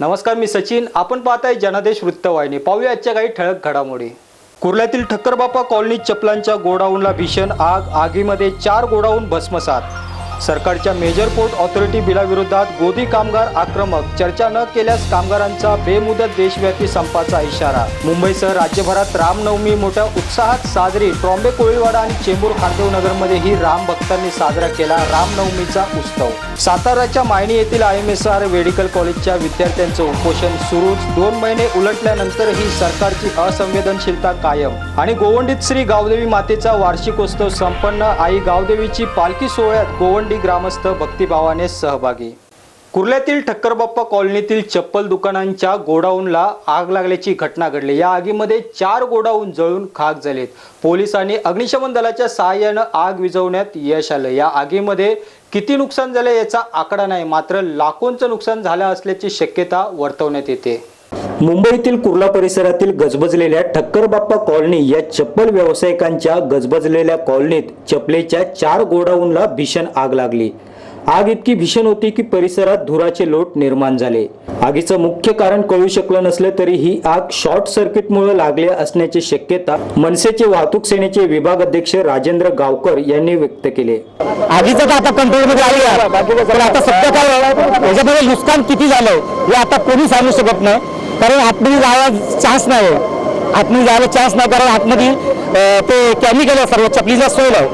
नमस्कार मी सचिन. आपण पाहताय जनादेश वृत्तवाहिनी. पाहूया आजच्या काही ठळक घडामोडी. कुर्ल्यातील ठक्करबापा कॉलनीत चपलांच्या गोडाऊनला भीषण आग. आगीमध्ये चार गोडाऊन भस्मसात. सरकारच्या मेजर पोर्ट ऑथॉरिटी बिलाविरोधात गोदी कामगार आक्रमक चर्चा न केल्यास कामगारांचा बेमुदत देशव्यापी संपाचा इशारा. मुंबईसह राज्यभरात रामनवमी मोठ्या उत्साहात साजरी ट्रॉम्बे कोळीवाडा आणि चेंबूर खांदेवनगरमध्येही राम भक्तांनी साजरा केला रामनवमीचा उत्सव. साताऱ्याच्या मायणी येथील I M S R medical कॉलेजच्या विद्यार्थ्यांचं उपोषण सुरूच. दोन महिने उलटल्यानंतरही सरकारची असंवेदनशीलता कायम. आणि गोवंडीत श्री गावदेवी मातेचा वार्षिकोत्सव संपन्न. आई गावदेवीची पालखी सोहळ्यात गोवंडी ग्रामस्थ भक्तिभावाने सहभागी. कुर्ल्यातील ठक्करबाप्पा कॉलनीतील चप्पल दुकानांच्या गोडाऊनला आग लागल्याची घटना घडली. या आगीमध्ये चार गोडाऊन जळून खाक झालेत. पोलिसांनी अग्निशमन दलाच्या सहाय्यानं आग विझवण्यात यश आलं. या आगीमध्ये किती नुकसान झालं याचा आकडा नाही मात्र लाखोंचं नुकसान झालं असल्याची शक्यता वर्तवण्यात येते. मुंबईतील कुर्ला परिसरातील गजबजलेल्या ठक्करबाप्पा कॉलनी या चप्पल व्यावसायिकांच्या गजबजलेल्या कॉलनीत चपलेच्या चार गोडाऊनला भीषण आग लागली. आग इतकी भीषण होती की परिसरात धुराचे लोट निर्माण झाले. आगीचं मुख्य कारण कळू शकलं नसलं तरी ही आग शॉर्ट सर्किटमुळे लागली असण्याची शक्यता मनसेचे वाहतूक सेनेचे विभाग अध्यक्ष राजेंद्र गावकर यांनी व्यक्त केले. आगीचं तर आता कंट्रोलमध्ये आली आता सध्या काय याच्यामध्ये नुकसान किती झालं? हे आता कोणी सांगू शकत नाही. कारण आतमध्ये जायला चान्स नाही आतमध्ये जायला चान्स नाही कारण आतमध्ये ते केमिकल सर्व चपलीचा सोय आहे.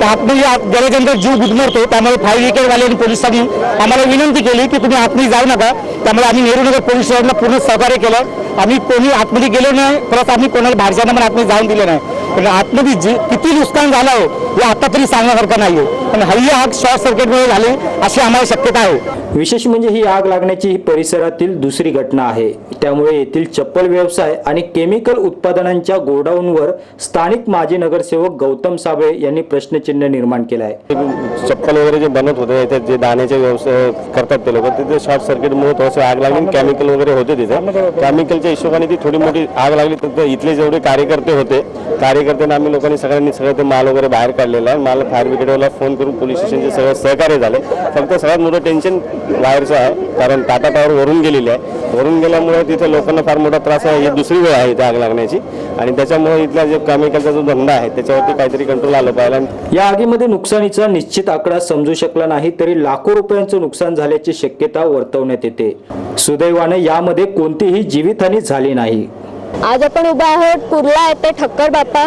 तर आतमध्ये आत जीव गुदमरतो त्यामुळे फायर ब्रिगेडवाले आणि पोलिसांनी आम्हाला विनंती केली की तुम्ही आतमध्ये जाऊ नका. त्यामुळे आम्ही नेहरूनगर पोलीस स्टेशनला पूर्ण सहकार्य केलं. आम्ही कोणी आतमध्ये गेलो नाही परत आम्ही कोणाला बाहेरच्यांना पण आतमध्ये जाऊन दिले नाही. पण आतमध्ये जे किती नुकसान झालं हो हे आता तरी सांगण्यासारखं नाही आहे पण हल्ली आग शॉर्ट सर्किटमुळे झाली अशी आम्हाला शक्यता आहे. विशेष म्हणजे ही आग लागण्याची ही परिसरातील दुसरी घटना आहे. त्यामुळे येथील चप्पल व्यवसाय आणि केमिकल उत्पादनांच्या गोडाऊनवर स्थानिक माजी नगरसेवक गौतम साबळे यांनी प्रश्नचिन्ह निर्माण केलं आहे चप्पल वगैरे जे बनत होते त्यात जे दाण्याचे व्यवसाय करतात ते लोक तिथे शॉर्ट सर्किटमुळे थोडंसं आग लागली केमिकल वगैरे होते तिथे. केमिकलच्या हिशोबाने ती थोडी मोठी आग लागली तर ते इथले जेवढे कार्यकर्ते होते कार्यकर्त्यांना आम्ही लोकांनी सगळ्यांनी सगळं ते माल वगैरे बाहेर काढलेला आहे. माल फायर ब्रिगेडला फोन करून पोलीस स्टेशनचे सगळं सहकार्य झाले. फक्त सगळ्यात मोठं टेन्शन वायरचं आहे कारण टाटा टावर वरून गेलेली आहे. वरून गेल्यामुळे तिथे लोकांना फार मोठा त्रास आहे ही दुसरी वेळ आहे इथे आग लागण्याची. आणि त्याच्यामुळे इथला जे केमिकलचा जो धंदा आहे त्याच्यावरती काहीतरी कंट्रोल आलं पाहिजे आणि या आगीमध्ये नुकसानीचा निश्चित आकडा समजू शकला नाही तरी लाखो रुपयांचं नुकसान झाल्याची शक्यता वर्तवण्यात येते. सुदैवाने यामध्ये कोणतीही जीवितहानी झाली नाही. आज आपण उभा आहोत कुर्ला येथे ठक्कर बाप्पा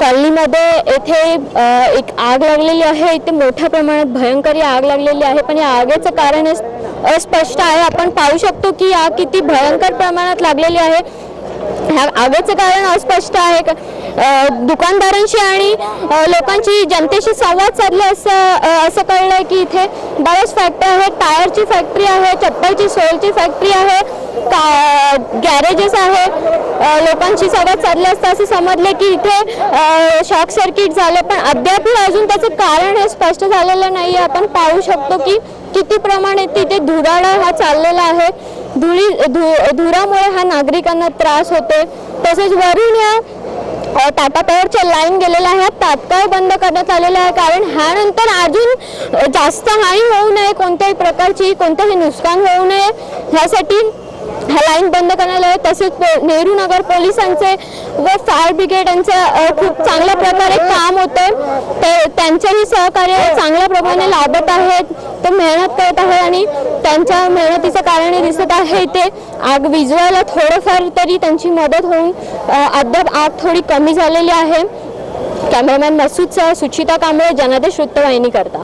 कॉलनीमध्ये. येथे एक आग लागलेली आहे. इथे मोठ्या प्रमाणात भयंकर आग लागलेली आहे. पण या आगेचं कारण अस्पष्ट आहे. आपण पाहू शकतो की आग किती भयंकर प्रमाणात लागलेली आहे. ह्या आगेचं कारण अस्पष्ट आहे. का दुकानदारांशी आणि लोकांची जनतेशी संवाद साधले असं असं कळलंय की इथे बऱ्याच फॅक्टरी आहेत. टायरची फॅक्टरी आहे चप्पलची सोलची फॅक्टरी आहे का गॅरेजेस आहे लोकांशी संवाद साधले असता असं समजले की इथे शॉक सर्किट झालं. पण अद्यापही अजून त्याचं कारण हे स्पष्ट झालेलं नाही आपण पाहू शकतो की किती प्रमाणात तिथे धुराळा हा चाललेला आहे. धुळी धु धुरामुळे हा नागरिकांना त्रास होते तसेच वरून या टाटा पॉवरच्या लाईन गेलेल्या आहेत. तात्काळ बंद करण्यात आलेल्या आहे. कारण ह्यानंतर अजून जास्त हानी होऊ नये कोणत्याही प्रकारची कोणतंही नुकसान होऊ नये. ह्यासाठी ह्या लाईन बंद करण्यात आल्या तसेच नेहरू नगर पोलिसांचे व फायर ब्रिगेड यांचं खूप चांगल्या प्रकारे काम होते तर त्यांचेही सहकार्य चांगल्या प्रमाणे लाभत आहेत. ते मेहनत करत आहे आणि त्यांच्या मेहनतीचं कारण दिसत आहे ते. आग विजवायला थोडंफार तरी त्यांची मदत होऊन अद्याप आग थोडी कमी झालेली आहे. कॅमेरामॅन मसूदसह सुचिता कांबळे जनादेश वृत्तवाहिनी करता